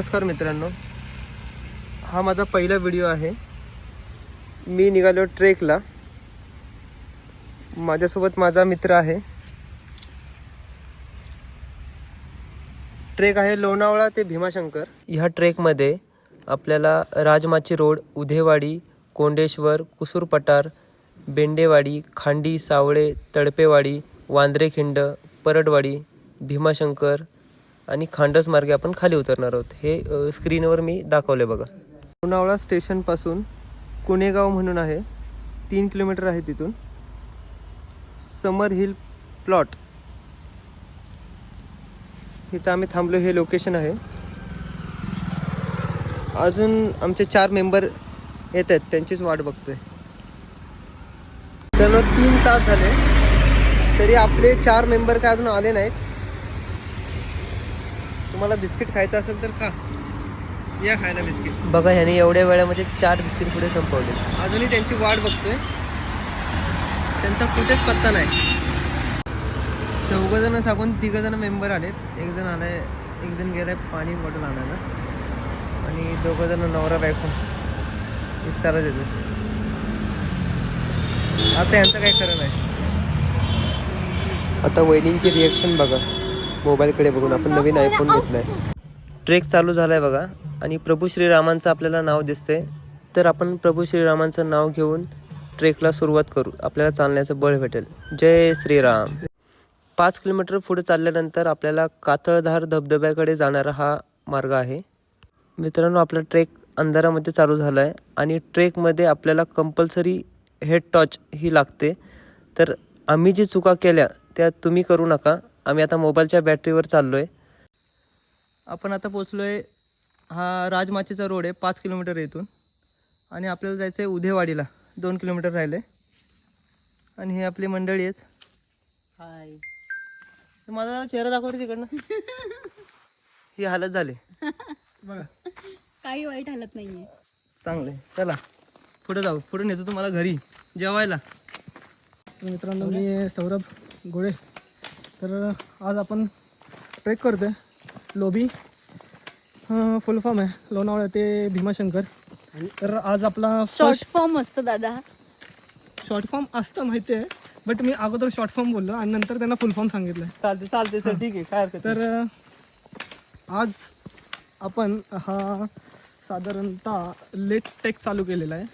नमस्कार मित्रांनो. हा माझा पहिला व्हिडिओ आहे. मी निघालो ट्रेकला. माझ्यासोबत माझा मित्र आहे. ट्रेक आहे लोणावळा ते भीमाशंकर. ह्या ट्रेकमध्ये आपल्याला राजमाची रोड उधेवाडी कोंडेश्वर कुसूर पठार बेंडेवाडी खांडी सावळे तडपेवाडी वांद्रेखिंड परडवाडी भीमाशंकर आणि खांडस मार्गे आपण खाली उतरणार आहोत. हे स्क्रीनवर मी दाखवले बघा. लोणावळा स्टेशनपासून कुणेगाव म्हणून आहे. तीन किलोमीटर आहे तिथून. Summer hill plot. इथं आम्ही थांबलो हे लोकेशन आहे. अजून आमचे चार मेंबर येत आहेत त्यांचीच वाट बघतोय. तर तीन तास झाले. तरी आपले चार मेंबर काय अजून आले नाहीत. तुम्हाला बिस्किट खायचं असेल तर खा. या खायला बिस्किट. बघा ह्याने एवढ्या वेळामध्ये चार बिस्किट पुढे संपवले. अजूनही त्यांची वाट बघतोय. त्यांचा कुठेच पत्ता नाही. चौघ जण सांगून तिघ जण मेंबर आलेत. एक जण आलाय एक जण गेलाय पाणी बॉटल आणायला. आणि दोघं जण नवरा बायको. चालत येतो आता यांचं काय खरं नाही आता वहिनींची रिएक्शन बघा. मोबाईलकडे बघून आपण नवीन आयफोन घेतलाय. ट्रेक चालू झालाय बघा. आणि प्रभू श्रीरामांचं आपल्याला नाव दिसतंय. तर आपण प्रभू श्रीरामांचं नाव घेऊन ट्रेकला सुरुवात करू. आपल्याला चालण्याचं बळ भेटेल. जय श्रीराम. पाच किलोमीटर पुढे चालल्यानंतर आपल्याला कातळधार धबधब्याकडे जाणारा हा मार्ग आहे. मित्रांनो आपला ट्रेक अंधारामध्ये चालू झाला आहे आणि ट्रेकमध्ये आपल्याला कंपल्सरी हेड टॉच ही लागते. तर आम्ही जी चुका केल्या त्या तुम्ही करू नका. आम्ही आता मोबाईलच्या बॅटरीवर चाललो आहे आपण आता पोचलो आहे हा राजमाचीचा रोड आहे पाच किलोमीटर इथून. आणि आपल्याला जायचं आहे उधेवाडीला दोन किलोमीटर राहिले. आणि हे आपली मंडळी आहेत. हाय. माझा चेहरा दाखव रे तिकडनं. ही हालत झाली. बघा. काही वाईट हालत नाहीये. चांगले चला पुढे जाऊ. पुढे नेतो तुम्हाला घरी. जेवायला. मित्रांनो मी सौरभ गोळे तर आज आपण ट्रेक करतोय. लोबी फुल फॉर्म आहे. लोणावळा ते भीमाशंकर. तर आज आपला शॉर्ट फॉर्म असतो दादा. शॉर्ट फॉर्म असतं माहिती आहे. बट मी अगोदर शॉर्ट फॉर्म बोललो आणि नंतर त्यांना फुल फॉर्म सांगितलं चालते चालते सर. ठीक आहे. काय हरकत तर आज आपण हा साधारणतः लेट टेक चालू केलेला आहे.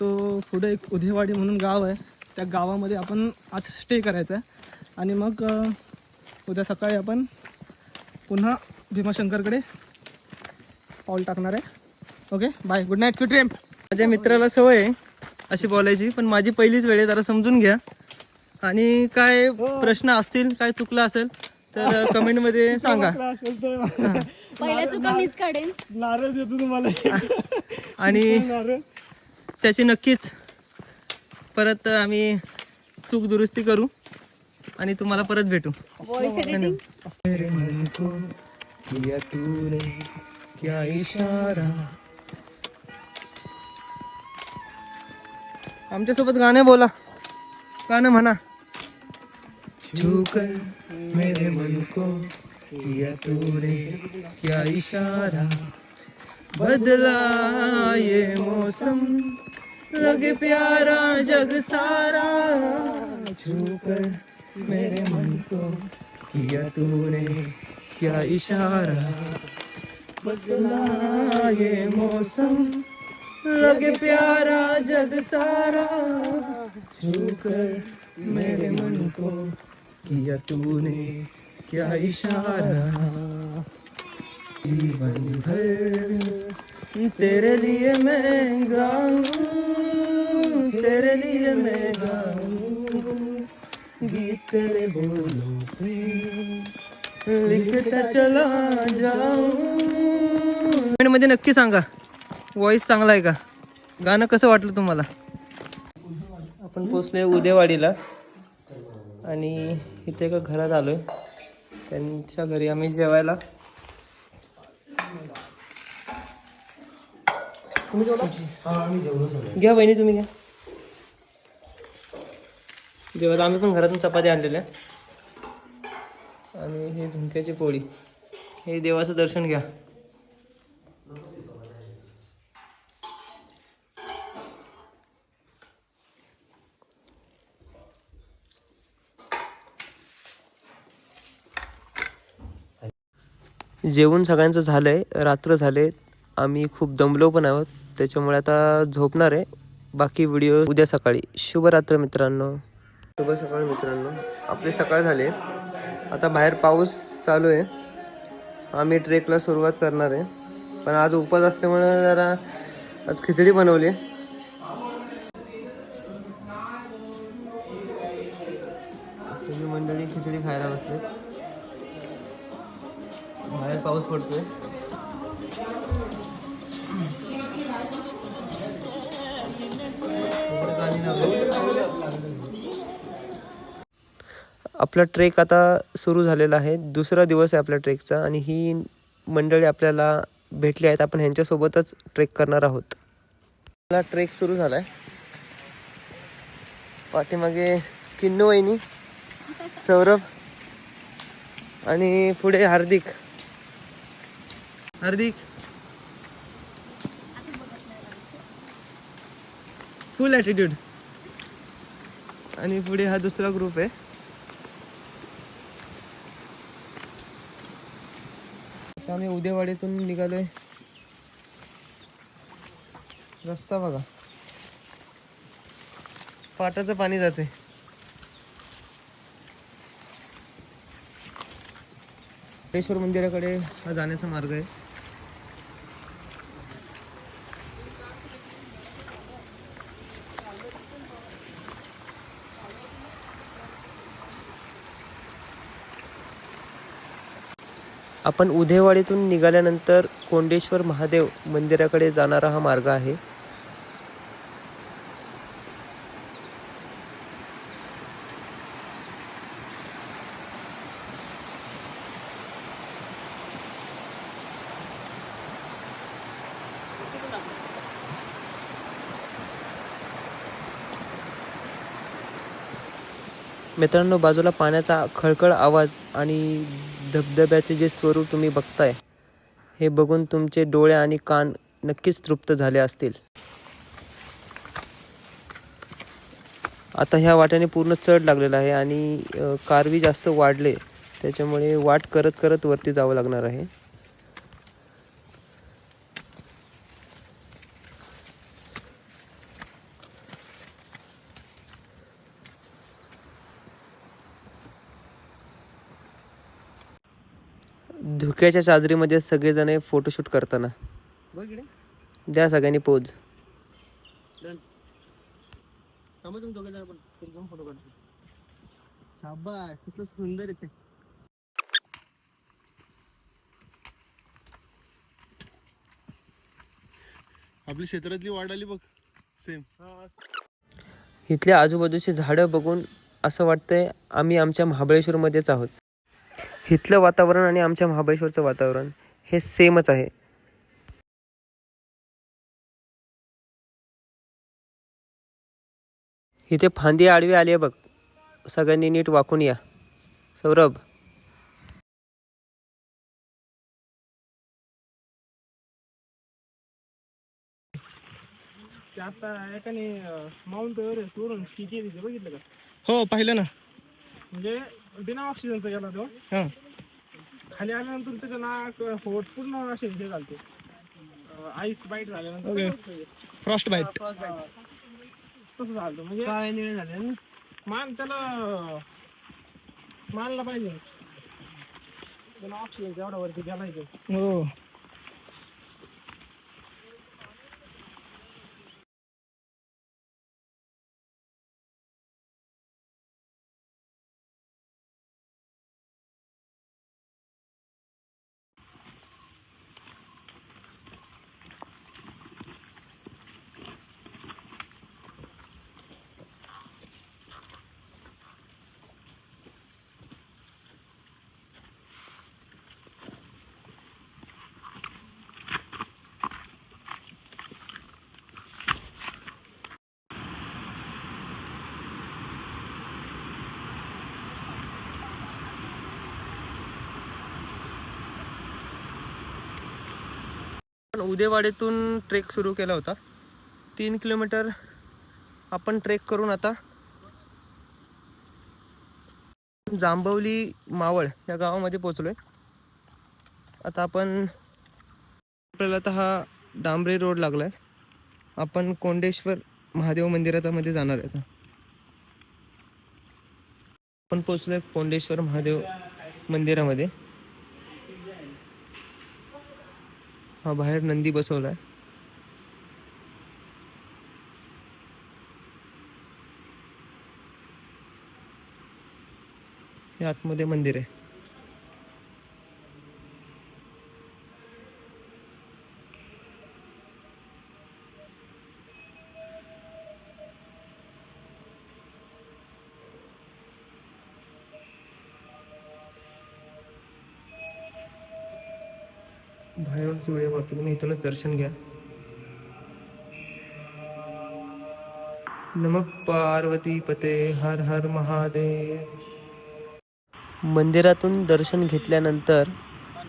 तो पुढे एक उधेवाडी म्हणून गाव आहे. त्या गावामध्ये आपण आज स्टे करायचा आहे आणि मग उद्या सकाळी आपण पुन्हा भीमाशंकरकडे पाऊल टाकणार आहे. ओके बाय गुड नाईट टू ट्रेम माझ्या मित्राला सवय आहे अशी बोलायची पण माझी पहिलीच वेळ आहे जरा समजून घ्या. आणि काय प्रश्न असतील काय चुकलं असेल तर कमेंटमध्ये सांगा पहिल्या चुका मीच काढेन. नारळ देतो तुम्हाला. आणि त्याची नक्कीच परत आम्ही चूक दुरुस्ती करू. आणि तुम्हाला परत भेटू. किया तूने क्या इशारा? आमच्यासोबत गाणे बोला. गाणं म्हणा. छूकर मेरे मन को किया तूने क्या इशारा? बदला ये मौसम लगे प्यारा जग सारा। छूकर मेरे मन को किया तूने, क्या इशारा? बदला ये मौसम, लगे प्यारा जग सारा। छूकर मेरे मन को किया तूने, क्या इशारा? जीवन भर तेरे लिए मैं गाऊं, तेरे लिए मैं गाऊं। गीत बोलों लिखता चला जाऊं. मध्ये नक्की सांगा. वॉइस चांगला आहे का? गाणं कसं वाटलं तुम्हाला? आपण पोचलोय उदेवाडीला आणि इथे एका घरात आलोय. त्यांच्या घरी आम्ही जेवायला. घ्या बहिणी तुम्ही घ्या. जेव्हा आम्ही पण घरातून चपाती आणलेल्या आणि हे झुंक्याची पोळी. हे देवाचं दर्शन घ्या. जेवण सगळ्यांचं झालं आहे रात्र झाले आम्ही खूप दमलो पण आहोत. त्याच्यामुळे आता झोपणार आहे. बाकी व्हिडिओ उद्या सकाळी. शुभरात्र मित्रांनो. शुभ सकाळ मित्रांनो. आपले सकाळ झाले. आता बाहेर पाऊस चालू आहे. आम्ही ट्रेकला सुरुवात करणार आहे. पण आज उपवास असल्यामुळे जरा आज खिचडी बनवली. सगळी मंडळी खिचडी खायला बसले. बाहेर पाऊस पडतोय. आपला ट्रेक आता सुरू झालेला आहे. दुसरा दिवस आहे आपल्या ट्रेकचा आणि ही मंडळी आपल्याला भेटली आहेत. आपण ह्यांच्यासोबतच ट्रेक करणार आहोत. आपला ट्रेक सुरू झाला आहे पाठीमागे किन्नू वहिनी सौरभ आणि पुढे हार्दिक. हार्दिक. फुल ॲटिट्यूड आणि पुढे हा दुसरा ग्रुप आहे. आता आम्ही उद्यावाडीतून निघालोय. रस्ता बघा. पाटाचं पाणी जाते. पेश्वर मंदिराकडे हा जाण्याचा मार्ग आहे. आपण उधेवाडीतून निघाल्यानंतर कोंडेश्वर महादेव मंदिराकडे जाणारा हा मार्ग आहे. मित्रांनो बाजूला पाण्याचा खळखळ आवाज आणि धबधब्याचे जे स्वरूप तुम्ही बघताय हे बघून तुमचे डोळे आणि कान नक्कीच तृप्त झाले असतील. आता ह्या वाट्याने पूर्ण चढ लागलेला आहे आणि कारवी जास्त वाढले त्याच्यामुळे वाट करत करत वरती जावं लागणार आहे. धुक्याच्या चादरीमध्ये सगळेजण फोटोशूट करताना. द्या सगळ्यांनी पोज. सुंदर येते आपली क्षेत्रातली वाढ आली बघ. सेम इथल्या आजूबाजूची झाडं बघून असं वाटतंय आम्ही आमच्या महाबळेश्वरमध्येच आहोत. इथलं वातावरण आणि आमच्या महाबळेश्वरचं वातावरण हे सेमच आहे. इथे फांदी आडवी आली आहे बघ. सगळ्यांनी नीट वाकून या. सौरभ. ते आता एकाने माउंट एव्हरेस्ट वरून स्की केली ते बघितलं का? हो पाहिलं ना. म्हणजे बिना ऑक्सिजनचा गेला तो. हा. खाली आल्यानंतर त्याचं नाक होट पूर्ण असे हे घालते. आईस बाईट झाल्यानंतर फ्रॉस्ट बाईट तसं झालं म्हणजे झाले मान त्याला मानला पाहिजे. त्याला ऑक्सिजन एवढा वरती हो. आपण उदेवाडीतून ट्रेक सुरू केला होता. तीन किलोमीटर आपण ट्रेक करून आता जांभवली मावळ या गावामध्ये पोचलोय आता आपण आपल्याला आता हा डांबरे रोड लागलाय. आपण कोंडेश्वर महादेव मंदिरामध्ये जाणार आहे आता. आपण पोचलोय कोंडेश्वर महादेव मंदिरामध्ये. हा बाहेर नंदी बसवलाय. हे आतमध्ये मंदिर आहे. बाहेरच व्हिडिओ बघतो तुम्ही इथूनच दर्शन घ्या. नम पार्वती पते हर हर महादेव. मंदिरातून दर्शन घेतल्यानंतर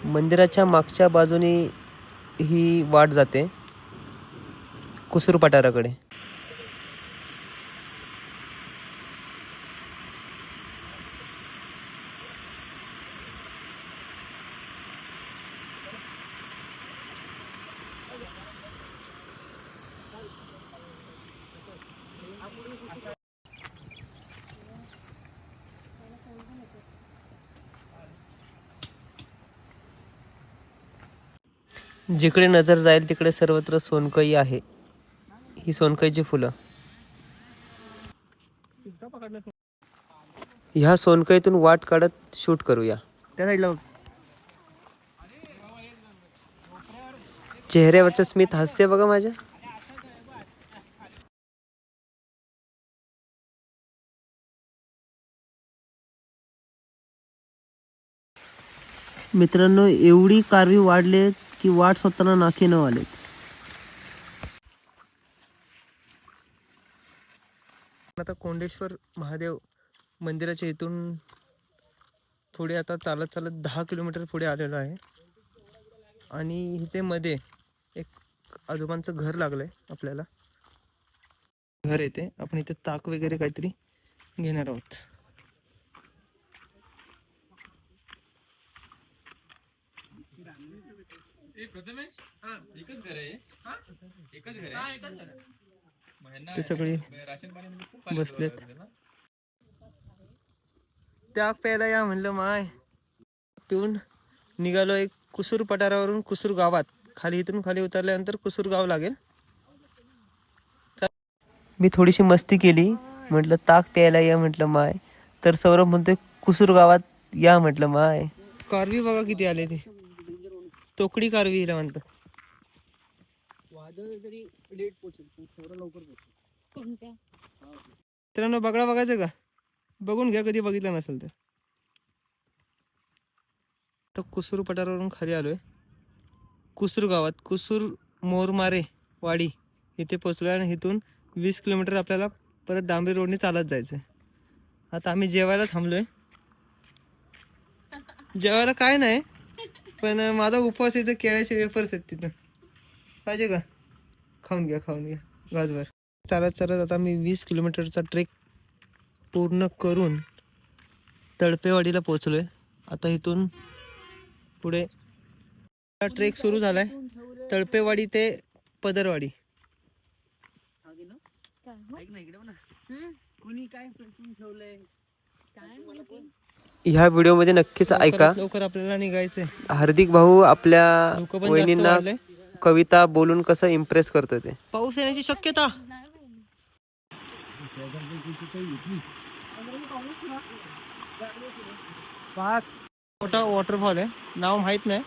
मंदिराच्या मागच्या बाजूने ही वाट जाते कुसूर पठाराकडे. जिकडे नजर जाईल तिकडे सर्वत्र सोनकई आहे. ही सोनकईची फुलं. ह्या सोनकईतून वाट काढत शूट करूया. त्या साईडला चेहऱ्यावरचं स्मित हास्य बघा माझ्या. मित्रांनो एवढी कारवी वाढले की वाट स्वतःला नाकी न आलेत. आता कोंडेश्वर महादेव मंदिराच्या इथून पुढे आता चालत चालत दहा किलोमीटर पुढे आलेलो आहे. आणि इथे मध्ये एक आजोबांचं घर लागलंय आपल्याला. घर येते. आपण इथे ताक वगैरे काहीतरी घेणार आहोत. ते सगळे बसलेत. त्या प्यायला या म्हणलं माय. पिऊन निघालो एक कुसूर पठारावरून कुसूर गावात. खाली इथून खाली उतरल्यानंतर कुसूर गाव लागेल. मी थोडीशी मस्ती केली. म्हटलं ताक प्यायला या म्हटलं माय. तर सौरभ म्हणतोय कुसूर गावात या म्हटलं माय. कारवी बघा किती आले ते. तोकडी कारवी हिला म्हणतात. कोणत्या? मित्रांनो बगडा बघायचं का? बघून घ्या कधी बघितलं नसेल तर. तर कुसूर पठारावरून खाली आलोय. कुसूर गावात कुसूर मोरमारे वाडी इथे पोचलोय आणि इथून वीस किलोमीटर आपल्याला परत डांबरी रोडने चालत जायचं आता आम्ही जेवायला थांबलोय. जेवायला काय नाही. पण माझा उपवास इथं केळ्याचे वेफर्स आहेत तिथं. पाहिजे का? खाऊन घ्या खाऊन घ्या. गाजवर. चालत चालत आता मी वीस किलोमीटरचा ट्रेक पूर्ण करून तळपेवाडीला पोचलोय आता इथून पुढे ट्रेक सुरू झालाय. तळपेवाडी ते पदरवाडी. ह्या व्हिडिओमध्ये नक्कीच ऐका. लवकर आपल्याला निघायचंय. हार्दिक भाऊ आपल्या वहिनींना कविता बोलून कसं इम्प्रेस करतोय ते. पाऊस येण्याची शक्यता. पाच मोठा वॉटरफॉल आहे. नाव माहीत नाही.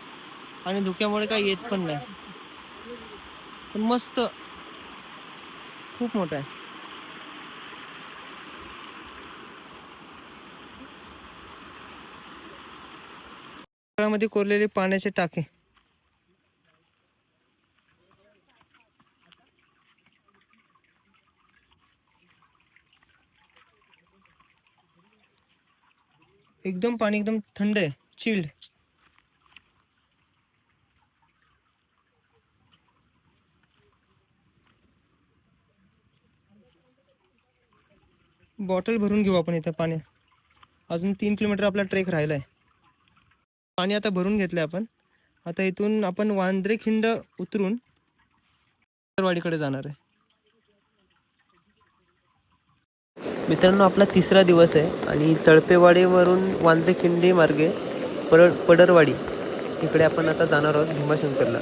आणि धुक्यामुळे काही येत पण नाही. पण मस्त. खूप मोठा आहे. मध्ये कोरलेले पाण्याचे टाके. एकदम पाणी एकदम थंड आहे चिल्ड बॉटल भरून घेऊ आपण इथं पाणी. अजून तीन किलोमीटर आपला ट्रेक राहिला आहे पाणी आता भरून घेतलं आपण. आता इथून आपण वांद्रे खिंड उतरून वाडीकडे जाणार आहे. मित्रांनो आपला तिसरा दिवस आहे आणि तळपेवाडीवरून वांद्रे खिंडी मार्गे परड पडरवाडी. इकडे आपण आता जाणार आहोत भीमाशंकरला.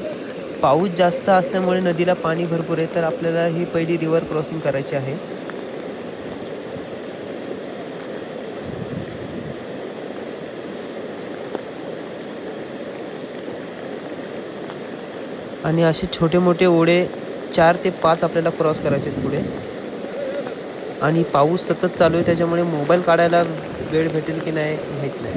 पाऊस जास्त असल्यामुळे नदीला पाणी भरपूर आहे तर आपल्याला ही पहिली रिव्हर क्रॉसिंग करायची आहे. आणि असे छोटे मोठे ओढे चार ते पाच आपल्याला क्रॉस करायचे आहेत पुढे. आणि पाऊस सतत चालू आहे त्याच्यामुळे मोबाईल काढायला वेळ भेटेल की नाही माहीत नाही.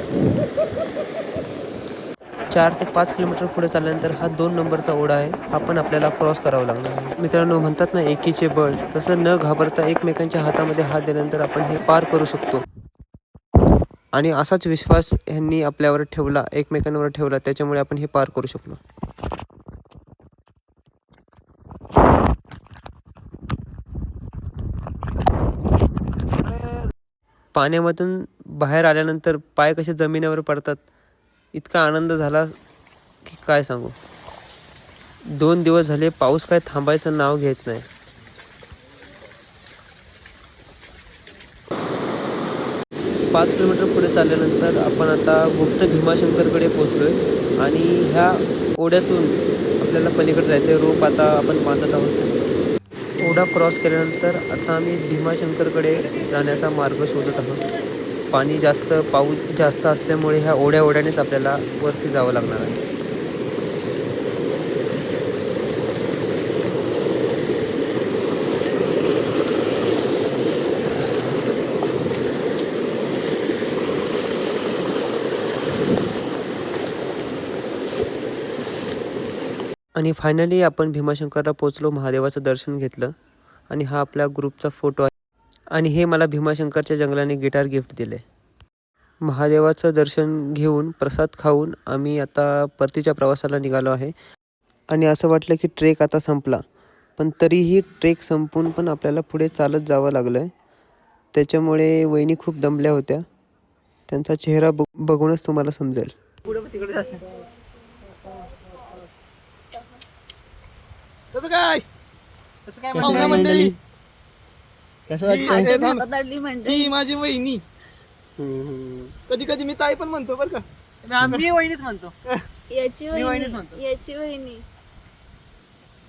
चार ते पाच किलोमीटर पुढे चालल्यानंतर हा दोन नंबरचा ओढा आहे हा पण आपल्याला क्रॉस करावा लागणार मित्रांनो म्हणतात ना एकीचे बळ. तसं न घाबरता एकमेकांच्या हातामध्ये हात दिल्यानंतर आपण हे पार करू शकतो. आणि असाच विश्वास ह्यांनी आपल्यावर ठेवला एकमेकांवर ठेवला त्याच्यामुळे आपण हे पार करू शकलो. पाण्यामधून बाहेर आल्यानंतर पाय कसे जमिनीवर पडतात इतका आनंद झाला की काय सांगू? दोन दिवस झाले पाऊस काय थांबायचं नाव घेत नाही. पाच किलोमीटर पुढे चालल्यानंतर आपण आता गुप्त भीमाशंकरकडे पोचलोय आणि ह्या ओढ्यातून आपल्याला पलीकडे जायचं आहे रोप आता आपण बांधत आहोत. ओढा क्रॉस केल्यानंतर आता आम्ही भीमाशंकरकडे जाण्याचा मार्ग शोधत आहोत. पाणी जास्त पाऊस जास्त असल्यामुळे ह्या ओढ्या ओढ्यानेच आपल्याला वरती जावं लागणार आहे. आणि फायनली आपण भीमाशंकरला पोचलो महादेवाचं दर्शन घेतलं आणि हा आपल्या ग्रुपचा फोटो आहे. आणि हे मला भीमाशंकरच्या जंगलाने गिटार गिफ्ट दिले. महादेवाचं दर्शन घेऊन प्रसाद खाऊन आम्ही आता परतीच्या प्रवासाला निघालो आहे. आणि असं वाटलं की ट्रेक आता संपला. पण तरीही ट्रेक संपून पण आपल्याला पुढे चालत जावं लागलं आहे त्याच्यामुळे वहिनी खूप दमल्या होत्या. त्यांचा चेहरा बघ बघूनच तुम्हाला समजेल. कसं काय? कसं काय मंडळी? कसं थांब. म्हणते माझी वहिनी. कधी कधी मी ताई पण म्हणतो बरं का. मी वहिनीच म्हणतो. याची वहिनीच वहिनी. याची वहिनी.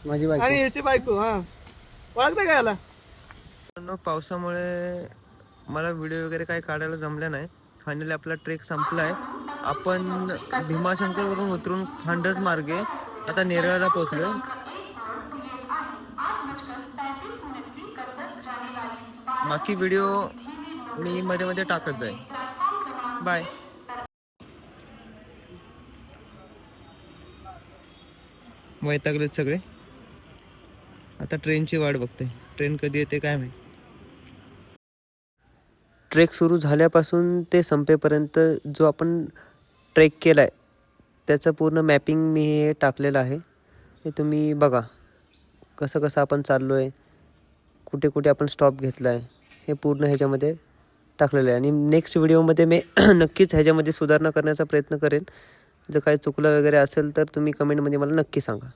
माझी आणि याची बायको हा. ओळखता काय याला? मित्रांनो, पावसामुळे मला व्हिडिओ वगैरे काही काढायला जमल्या नाही. फायनली आपला ट्रेक संपला आहे आपण भीमाशंकरवरून उतरून खांडज मार्गे आता नेरळला पोहोचलो बाकी व्हिडिओ मी मध्ये मध्ये टाकत जाईल बाय वैतागलेत सगळे. आता ट्रेनची वाट बघते ट्रेन कधी येते काय माहिती. ट्रेक सुरू झाल्यापासून ते संपेपर्यंत जो आपण ट्रेक केला आहे त्याचं पूर्ण मॅपिंग मी हे टाकलेलं आहे. हे तुम्ही बघा. कसं कसं आपण चाललो आहे कुठे कुठे आपण स्टॉप घेतला आहे हे पूर्ण ह्याच्यामध्ये टाकलेलं आहे. आणि नेक्स्ट व्हिडिओमध्ये मी नक्कीच ह्याच्यामध्ये सुधारणा करण्याचा प्रयत्न करेन. जर काही चुकलं वगैरे असेल तर तुम्ही कमेंटमध्ये मला नक्की सांगा.